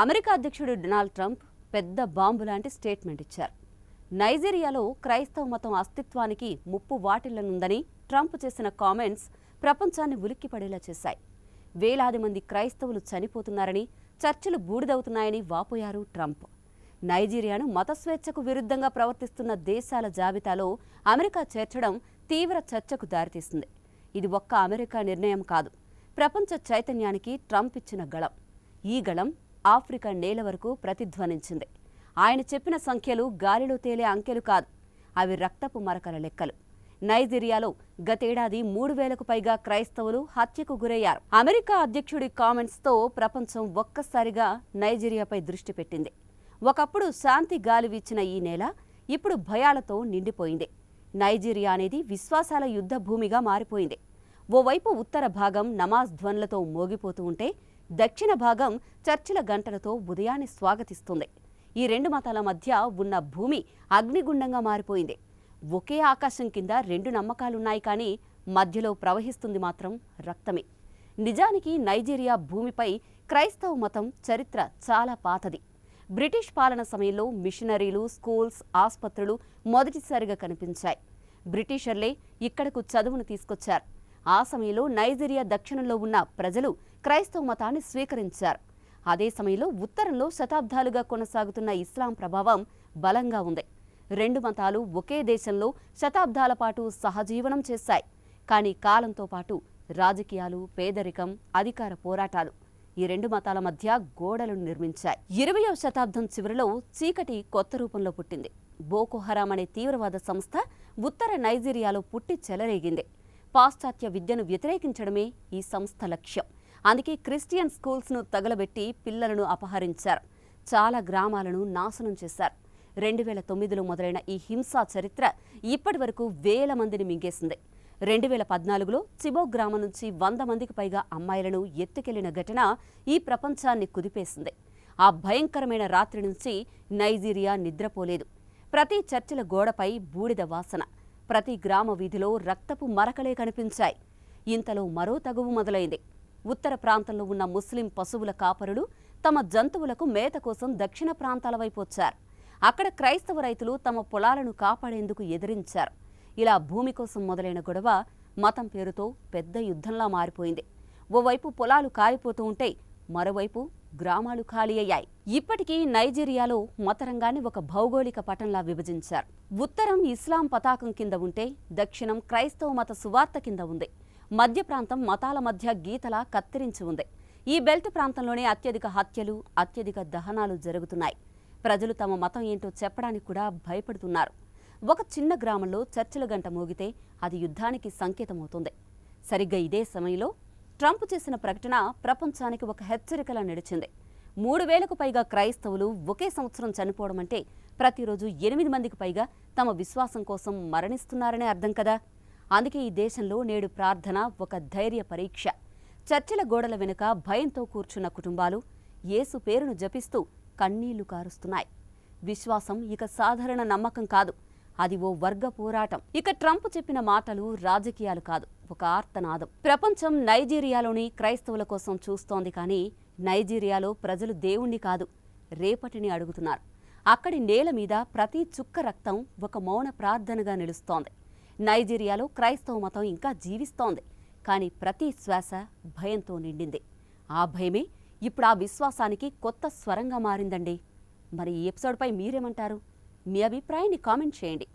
America అధ్యక్షుడు Donald Trump పెద్ద bomb లాంటి స్టేట్మెంట్ ఇచ్చారు. నైజీరియాలో క్రైస్తవ మతం అస్తిత్వానికి ముప్పు వాటిల్లనుందని ట్రంప్ చేసిన కామెంట్స్ ప్రపంచాన్ని ఉలిక్కిపడేలా చేశాయి. వేలాది మంది క్రైస్తవులు చనిపోతున్నారని చర్చలు బూడిదవుతున్నాయని వాపోయారు ట్రంప్. నైజీరియాను మత స్వేచ్ఛకు విరుద్ధంగా ప్రవర్తిస్తున్న దేశాల జాబితాలో అమెరికా చేర్చడం తీవ్ర చర్చకు దారితీస్తుంది ఇది ఒక్క అమెరికా నిర్ణయం కాదు ప్రపంచ చైతన్యానికి ట్రంప్ ఇచ్చిన గళం. ఈ గళం ఆఫ్రికా నేల వరకు ప్రతిధ్వనించింది. ఆయన చెప్పిన సంఖ్యలు గాలిలో తేలే అంకెలు కాదు అవి రక్తపు మరకల లెక్కలు. నైజీరియాలో గతేడాది మూడు వేలకు పైగా క్రైస్తవులు హత్యకు గురయ్యారు. అమెరికా అధ్యక్షుడి కామెంట్స్తో ప్రపంచం ఒక్కసారిగా నైజీరియాపై దృష్టి పెట్టింది. ఒకప్పుడు శాంతి గాలి వీచిన ఈ నేల ఇప్పుడు భయాలతో నిండిపోయింది. నైజీరియా అనేది విశ్వాసాల యుద్ధ భూమిగా మారిపోయింది. ఓవైపు ఉత్తర భాగం నమాజ్ ధ్వనులతో మోగిపోతూ ఉంటే దక్షిణ భాగం చర్చిల గంటలతో ఉదయాన్ని స్వాగతిస్తుంది. ఈ రెండు మతాల మధ్య ఉన్న భూమి అగ్నిగుండంగా మారిపోయింది. ఒకే ఆకాశం కింద రెండు నమ్మకాలున్నాయి కానీ మధ్యలో ప్రవహిస్తుంది మాత్రం రక్తమే. నిజానికి నైజీరియా భూమిపై క్రైస్తవ మతం చరిత్ర చాలా పాతది. బ్రిటిష్ పాలన సమయంలో మిషనరీలు స్కూల్స్ ఆసుపత్రులు మొదటిసారిగా కనిపించాయి. బ్రిటిషర్లే ఇక్కడకు చదువును తీసుకొచ్చారు. ఆ సమయంలో నైజీరియా దక్షిణంలో ఉన్న ప్రజలు క్రైస్తవ మతాన్ని స్వీకరించారు. అదే సమయంలో ఉత్తరంలో శతాబ్దాలుగా కొనసాగుతున్న ఇస్లాం ప్రభావం బలంగా ఉంది. రెండు మతాలు ఒకే దేశంలో శతాబ్దాల పాటు సహజీవనం చేశాయి. కానీ కాలంతో పాటు రాజకీయాలు పేదరికం అధికార పోరాటాలు ఈ రెండు మతాల మధ్య గోడలను నిర్మించాయి. ఇరవయో శతాబ్దం చివరిలో చీకటి కొత్త రూపంలో పుట్టింది. బోకోహరాం అనే తీవ్రవాద సంస్థ ఉత్తర నైజీరియాలో పుట్టి చెలరేగింది. పాశ్చాత్య విద్యను వ్యతిరేకించడమే ఈ సంస్థ లక్ష్యం. అందుకే క్రిస్టియన్ స్కూల్స్ను తగలబెట్టి పిల్లలను అపహరించారు. చాలా గ్రామాలను నాశనం చేశారు. రెండు వేల తొమ్మిదిలో మొదలైన ఈ హింసా చరిత్ర ఇప్పటి వరకు వేల మందిని మింగేసింది. రెండు వేల పద్నాలుగులో చిబో గ్రామం నుంచి వంద మందికి పైగా అమ్మాయిలను ఎత్తుకెళ్ళిన ఘటన ఈ ప్రపంచాన్ని కుదిపేసింది. ఆ భయంకరమైన రాత్రి నుంచి నైజీరియా నిద్రపోలేదు. ప్రతి చర్చిల గోడపై బూడిద వాసన ప్రతి గ్రామ వీధిలో రక్తపు మరకలే కనిపించాయి. ఇంతలో మరో తగువు మొదలైంది. ఉత్తర ప్రాంతంలో ఉన్న ముస్లిం పశువుల కాపరులు తమ జంతువులకు మేత కోసం దక్షిణ ప్రాంతాల వైపు వచ్చారు. అక్కడ క్రైస్తవ రైతులు తమ పొలాలను కాపాడేందుకు ఎదిరించారు. ఇలా భూమి కోసం మొదలైన గొడవ మతం పేరుతో పెద్ద యుద్ధంలా మారిపోయింది. ఓవైపు పొలాలు కాలిపోతూ ఉంటే మరోవైపు గ్రామాలు ఖాళీ అయ్యాయి. ఇప్పటికీ నైజీరియాలో మతరంగాన్ని ఒక భౌగోళిక పటంలా విభజించారు. ఉత్తరం ఇస్లాం పతాకం కింద ఉంటే దక్షిణం క్రైస్తవ మత సువార్త కింద ఉంది. మధ్య ప్రాంతం మతాల మధ్య గీతలా కత్తిరించి ఉంది. ఈ బెల్ట్ ప్రాంతంలోనే అత్యధిక హత్యలు అత్యధిక దహనాలు జరుగుతున్నాయి. ప్రజలు తమ మతం ఏంటో చెప్పడానికి కూడా భయపడుతున్నారు. ఒక చిన్న గ్రామంలో చర్చిల గంట మోగితే అది యుద్ధానికి సంకేతమవుతుంది. సరిగ్గా ఇదే సమయంలో ట్రంప్ చేసిన ప్రకటన ప్రపంచానికి ఒక హెచ్చరికలా నడిచింది మూడు వేలకు పైగా క్రైస్తవులు ఒకే సంవత్సరం చనిపోవడం అంటే ప్రతిరోజు ఎనిమిది మందికి పైగా తమ విశ్వాసం కోసం మరణిస్తున్నారనే అర్థం కదా? అందుకే ఈ దేశంలో నేడు ప్రార్థన ఒక ధైర్య పరీక్ష. చర్చిల గోడల వెనుక భయంతో కూర్చున్న కుటుంబాలు యేసు పేరును జపిస్తూ కన్నీళ్ళు కారుస్తున్నాయి. విశ్వాసం ఇక సాధారణ నమ్మకం కాదు. అది ఓ వర్గ పోరాటం. ఇక ట్రంప్ చెప్పిన మాటలు రాజకీయాలు కాదు. ఒక ఆర్తనాదం. ప్రపంచం నైజీరియాలోని క్రైస్తవుల కోసం చూస్తోంది కానీ నైజీరియాలో ప్రజలు దేవుణ్ణి కాదు రేపటిని అడుగుతున్నారు. అక్కడి నేల మీద ప్రతి చుక్క రక్తం ఒక మౌన ప్రార్థనగా నిలుస్తోంది. నైజీరియాలో క్రైస్తవ మతం ఇంకా జీవిస్తోంది. కానీ ప్రతి శ్వాస భయంతో నిండింది. ఆ భయమే ఇప్పుడు ఆ విశ్వాసానికి కొత్త స్వరంగా మారిందండి. మరి ఈ ఎపిసోడ్పై మీరేమంటారు? మీ అభిప్రాయాన్ని కామెంట్ చేయండి.